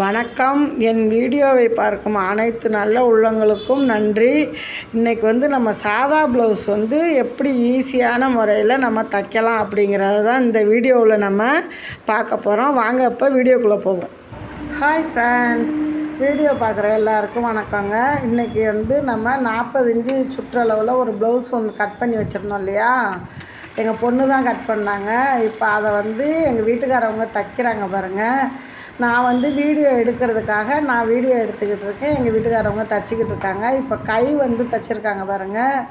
வணக்கம். என் வீடியோவை பார்க்கும் அனைத்து நல்ல உள்ளங்களுக்கும் நன்றி. இன்றைக்கி வந்து நம்ம சாதா ப்ளவுஸ் வந்து எப்படி ஈஸியான முறையில் நம்ம தைக்கலாம் அப்படிங்கிறத தான் இந்த வீடியோவில் நம்ம பார்க்க போகிறோம் வாங்க இப்போ வீடியோக்குள்ளே போவோம். ஹாய் ஃப்ரெண்ட்ஸ் வீடியோ பார்க்குற எல்லாருக்கும் வணக்கங்க. இன்றைக்கி வந்து நம்ம நாற்பது இன்ச்சு சுற்றளவில் ஒரு ப்ளவுஸ் ஒன்று கட் பண்ணி வச்சுருந்தோம் இல்லையா? எங்கள் பொண்ணு தான் கட் பண்ணாங்க. இப்போ அதை வந்து எங்கள் வீட்டுக்காரவங்க தைக்கிறாங்க பாருங்கள் நான் வந்து வீடியோ எடுக்கிறதுக்காக நான் வீடியோ எடுத்துக்கிட்டு இருக்கேன். எங்கள் வீட்டுக்காரவங்க தச்சுக்கிட்டு இருக்காங்க. இப்போ கை வந்து தச்சுருக்காங்க பாருங்கள்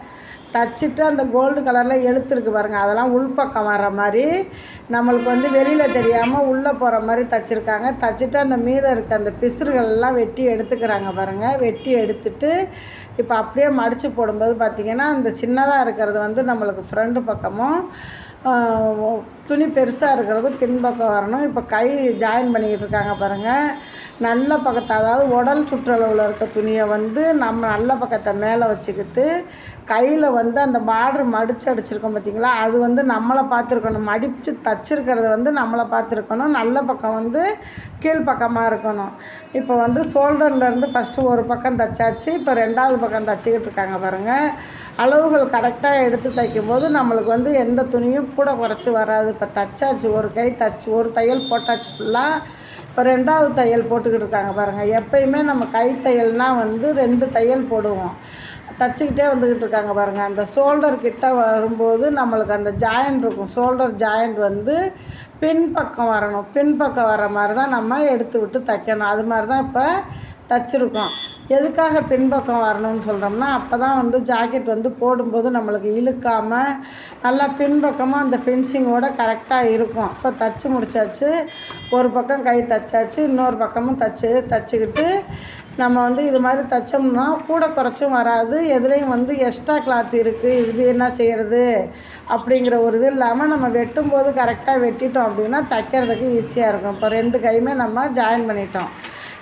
தச்சுட்டு அந்த கோல்டு கலரில் எழுத்துருக்கு பாருங்கள் அதெல்லாம் உள்பக்கம் வர மாதிரி. நம்மளுக்கு வந்து வெளியில் தெரியாமல் உள்ளே போகிற மாதிரி தச்சுருக்காங்க. தச்சுட்டு அந்த மீதம் இருக்க அந்த பிசுறுகள்லாம் வெட்டி எடுத்துக்கிறாங்க பாருங்கள் வெட்டி எடுத்துட்டு இப்போ அப்படியே மடித்து போடும்போது பார்த்திங்கன்னா அந்த சின்னதாக இருக்கிறது வந்து நம்மளுக்கு ஃப்ரண்ட் பக்கமும் துணி பெருசாக இருக்கிறது பின்பக்கம் வரணும். இப்போ கை ஜாயின் பண்ணிக்கிட்டு இருக்காங்க பாருங்கள் நல்ல பக்கத்தை அதாவது உடல் சுற்றளவில் இருக்க துணியை வந்து நம்ம நல்ல பக்கத்தை மேலே வச்சுக்கிட்டு கையில் வந்து அந்த பார்டர் மடித்து அடிச்சிருக்கோம் பார்த்திங்களா அது வந்து நம்மளை பார்த்துருக்கணும். மடித்து தச்சிருக்கிறது வந்து நம்மளை பார்த்துருக்கணும். நல்ல பக்கம் வந்து கீழ்ப்பக்கமாக இருக்கணும். இப்போ வந்து ஷோல்டர்லேருந்து ஃபஸ்ட்டு ஒரு பக்கம் தச்சாச்சு. இப்போ ரெண்டாவது பக்கம் தச்சிக்கிட்டு இருக்காங்க பாருங்கள் அளவுகள் கரெக்டாக எடுத்து தைக்கும்போது நம்மளுக்கு வந்து எந்த துணியும் கூட குறைச்சி வராது. இப்போ தச்சாச்சு ஒரு கை தச்சு ஒரு தையல் போட்டாச்சு ஃபுல்லாக இப்போ ரெண்டாவது தையல் போட்டுக்கிட்டு இருக்காங்க பாருங்கள் எப்பயுமே நம்ம கை தையல்னால் வந்து ரெண்டு தையல் போடுவோம். தச்சுக்கிட்டே வந்துக்கிட்டு இருக்காங்க பாருங்கள் அந்த ஷோல்டர் கிட்ட வரும்போது நம்மளுக்கு அந்த ஜாயிண்ட் இருக்கும். ஷோல்டர் ஜாயிண்ட் வந்து பின்பக்கம் வரணும். பின்பக்கம் வர மாதிரி தான் நம்ம எடுத்து விட்டு தைக்கணும். அது மாதிரி தான் இப்போ தச்சுருக்கோம். எதுக்காக பின்பக்கம் வரணும்னு சொல்கிறோம்னா அப்போ தான் வந்து ஜாக்கெட் வந்து போடும்போது நம்மளுக்கு இழுக்காமல் நல்லா பின்பக்கமாக அந்த ஃபினிஷிங்கோட கரெக்டாக இருக்கும். இப்போ தச்சு முடிச்சாச்சு ஒரு பக்கம் கை தச்சாச்சு இன்னொரு பக்கமும் தச்சு தச்சுக்கிட்டு நம்ம வந்து இது மாதிரி தைச்சோம்னா கூட குறைச்சும் வராது. எதுலேயும் வந்து எக்ஸ்ட்ரா கிளாத் இருக்குது இது என்ன செய்கிறது அப்படிங்கிற ஒரு இது இல்லாமல் நம்ம வெட்டும்போது கரெக்டாக வெட்டிட்டோம் அப்படின்னா தைக்கிறதுக்கு ஈஸியாக இருக்கும். இப்போ ரெண்டு கையுமே நம்ம ஜாயின் பண்ணிட்டோம்.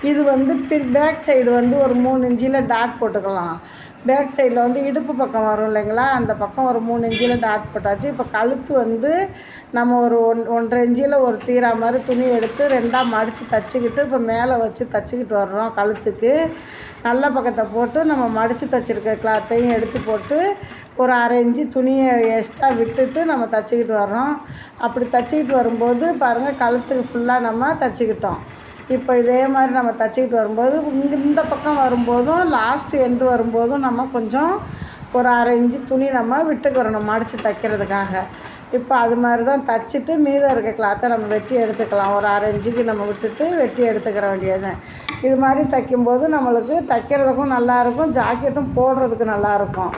இது வந்து பின் பேக் சைடு வந்து ஒரு மூணு இன்ச்சில் டாட் போட்டுக்கலாம். பேக் சைடில் வந்து இடுப்பு பக்கம் வரும் இல்லைங்களா? அந்த பக்கம் ஒரு மூணு இன்ச்சில் டாட் போட்டாச்சு. இப்போ கழுத்து வந்து நம்ம ஒரு ஒன் ஒன்றரை இன்ச்சில் ஒரு தீரா மாதிரி துணி எடுத்து ரெண்டாக மடித்து தச்சுக்கிட்டு இப்போ மேலே வச்சு தச்சுக்கிட்டு வர்றோம் கழுத்துக்கு. நல்ல பக்கத்தை போட்டு நம்ம மடித்து தச்சிருக்க கிளாத்தையும் எடுத்து போட்டு ஒரு அரை இன்ச்சு துணியை எக்ஸ்ட்ரா விட்டுட்டு நம்ம தச்சுக்கிட்டு வர்றோம். அப்படி தச்சுக்கிட்டு வரும்போது பாருங்கள் கழுத்துக்கு ஃபுல்லாக நம்ம தச்சுக்கிட்டோம். இப்போ இதே மாதிரி நம்ம தச்சுக்கிட்டு வரும்போது இந்த பக்கம் வரும்போதும் லாஸ்ட் எண்டு வரும்போதும் நம்ம கொஞ்சம் ஒரு அரை இன்ச்சு துணி நம்ம விட்டுக்கிறணும் மடித்து தைக்கிறதுக்காக. இப்போ அது மாதிரி தான் தச்சுட்டு மீதம் இருக்க கிளாத்தை நம்ம வெட்டி எடுத்துக்கலாம். ஒரு அரை இன்ச்சுக்கு நம்ம விட்டுட்டு வெட்டி எடுத்துக்கிற வேண்டியது இது மாதிரி தைக்கும்போது நம்மளுக்கு தைக்கிறதுக்கும் நல்லாயிருக்கும் ஜாக்கெட்டும் போடுறதுக்கு நல்லாயிருக்கும்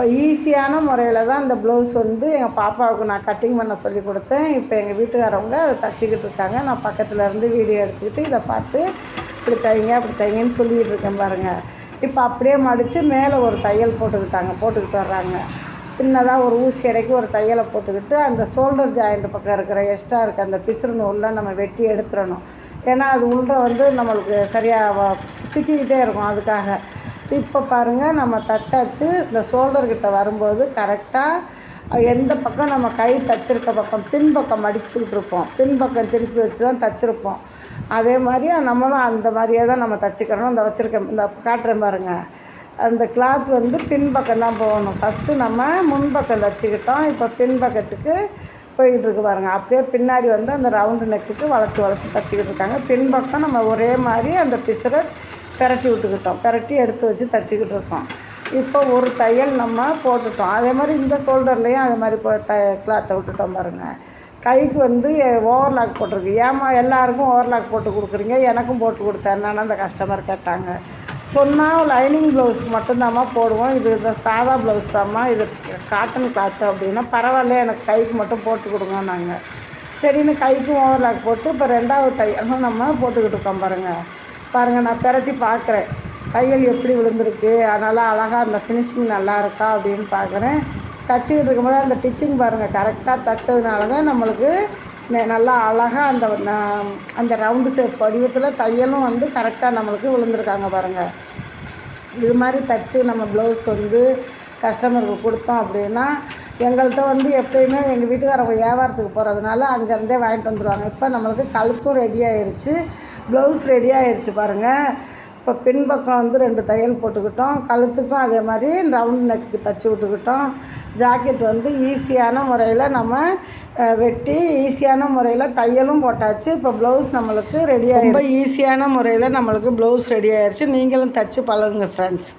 இப்போ ஈஸியான முறையில் தான் இந்த ப்ளவுஸ் வந்து எங்கள் பாப்பாவுக்கு நான் கட்டிங் பண்ண சொல்லி கொடுத்தேன். இப்போ எங்கள் வீட்டுக்காரவங்க அதை தச்சுக்கிட்டு இருக்காங்க. நான் பக்கத்தில் இருந்து வீடியோ எடுத்துக்கிட்டு இதை பார்த்து இப்படி தைங்க அப்படி தைங்கன்னு சொல்லிக்கிட்டு இருக்கேன் பாருங்கள் இப்போ அப்படியே மடித்து மேலே ஒரு தையல் போட்டுக்கிட்டாங்க போட்டுக்கிட்டு வர்றாங்க. சின்னதாக ஒரு ஊசி இடைக்கு ஒரு தையலை போட்டுக்கிட்டு அந்த ஷோல்டர் ஜாயிண்ட் பக்கம் இருக்கிற எக்ஸ்ட்ரா இருக்க அந்த பிசுறு நூலில் நம்ம வெட்டி எடுத்துடணும். ஏன்னா அது உள்ள வந்து நம்மளுக்கு சரியாக சிக்கிக்கிட்டே இருக்கும் அதுக்காக. இப்போ பாருங்கள் நம்ம தச்சாச்சு. இந்த ஷோல்டர்கிட்ட வரும்போது கரெக்டாக எந்த பக்கம் நம்ம கை தச்சிருக்க பக்கம் பின்பக்கம் அடிச்சுக்கிட்டு இருப்போம் பின்பக்கம் திருப்பி வச்சு தான் தச்சிருப்போம். அதே மாதிரி நம்மளும் அந்த மாதிரியே தான் நம்ம தச்சுக்கிறோம் இந்த வச்சுருக்க இந்த காட்டுறேன் பாருங்கள் அந்த கிளாத் வந்து பின்பக்கம் தான் போகணும். ஃபஸ்ட்டு நம்ம முன்பக்கம் தச்சுக்கிட்டோம். இப்போ பின்பக்கத்துக்கு போய்கிட்டு இருக்கு பாருங்கள் அப்படியே பின்னாடி வந்து அந்த ரவுண்டு நெக்குக்கு வளைச்சி வளைச்சி தச்சுக்கிட்டு இருக்காங்க பின்பக்கம் நம்ம ஒரே மாதிரி அந்த பிசுரை பெரட்டி விட்டுக்கிட்டோம். பெரட்டி எடுத்து வச்சு தச்சுக்கிட்டு இருக்கோம். இப்போ ஒரு தையல் நம்ம போட்டுட்டோம். அதே மாதிரி இந்த ஷோல்டர்லேயும் அதே மாதிரி இப்போ த கிளாத்தை விட்டுட்டோம் பாருங்கள் கைக்கு வந்து ஓவர்லாக் போட்டிருக்கு. ஏமா எல்லாருக்கும் ஓவர்லாக் போட்டு கொடுக்குறீங்க? எனக்கும் போட்டு கொடுத்தேன்னு அந்த கஸ்டமர் கேட்டாங்க. சொன்னால் லைனிங் ப்ளவுஸ்க்கு மட்டும்தாம்மா போடுவோம். இது இந்த சாதா ப்ளவுஸ் தாம்மா. இது காட்டன் கிளாத்து அப்படின்னா பரவாயில்ல எனக்கு கைக்கு மட்டும் போட்டு கொடுங்க நாங்கள் சரின்னு கைக்கும் ஓவர்லாக் போட்டு இப்போ ரெண்டாவது தையலும் நம்ம போட்டுக்கிட்டு இருக்கோம் பாருங்கள் பாருங்கள் நான் பெரட்டி பார்க்குறேன். தையல் எப்படி விழுந்திருக்கு? அதனால் அழகாக அந்த ஃபினிஷிங் நல்லா இருக்கா அப்படின்னு பார்க்குறேன். தச்சுக்கிட்டு இருக்கும்போது அந்த டிச்சிங் பாருங்கள் கரெக்டாக தைச்சதுனால தான் நம்மளுக்கு நல்லா அழகாக அந்த அந்த ரவுண்டு ஷேப் வடிவத்தில் தையலும் வந்து கரெக்டாக நம்மளுக்கு விழுந்திருக்காங்க பாருங்கள் இது மாதிரி தச்சு நம்ம ப்ளவுஸ் வந்து கஸ்டமருக்கு கொடுத்தோம் அப்படின்னா எங்கள்கிட்ட வந்து எப்பயுமே எங்கள் வீட்டுக்காரங்க வியாபாரத்துக்கு போகிறதுனால அங்கேருந்தே வாங்கிட்டு வந்துடுவாங்க இப்போ நம்மளுக்கு கழுத்தும் ரெடி ஆயிடுச்சு ப்ளவுஸ் ரெடி ஆயிடுச்சு பாருங்கள் இப்போ பின்பக்கம் வந்து ரெண்டு தையல் போட்டுக்கிட்டோம். கழுத்துக்கும் அதே மாதிரி ரவுண்ட் நெக்கு தச்சு விட்டுக்கிட்டோம். ஜாக்கெட் வந்து ஈஸியான முறையில் நம்ம வெட்டி ஈஸியான முறையில் தையலும் போட்டாச்சு. இப்போ ப்ளவுஸ் நம்மளுக்கு ரெடி ஆகிடும் ரொம்ப ஈஸியான முறையில் நம்மளுக்கு ப்ளவுஸ் ரெடி ஆயிடுச்சு நீங்களும் தச்சு பழகுங்க ஃப்ரெண்ட்ஸ்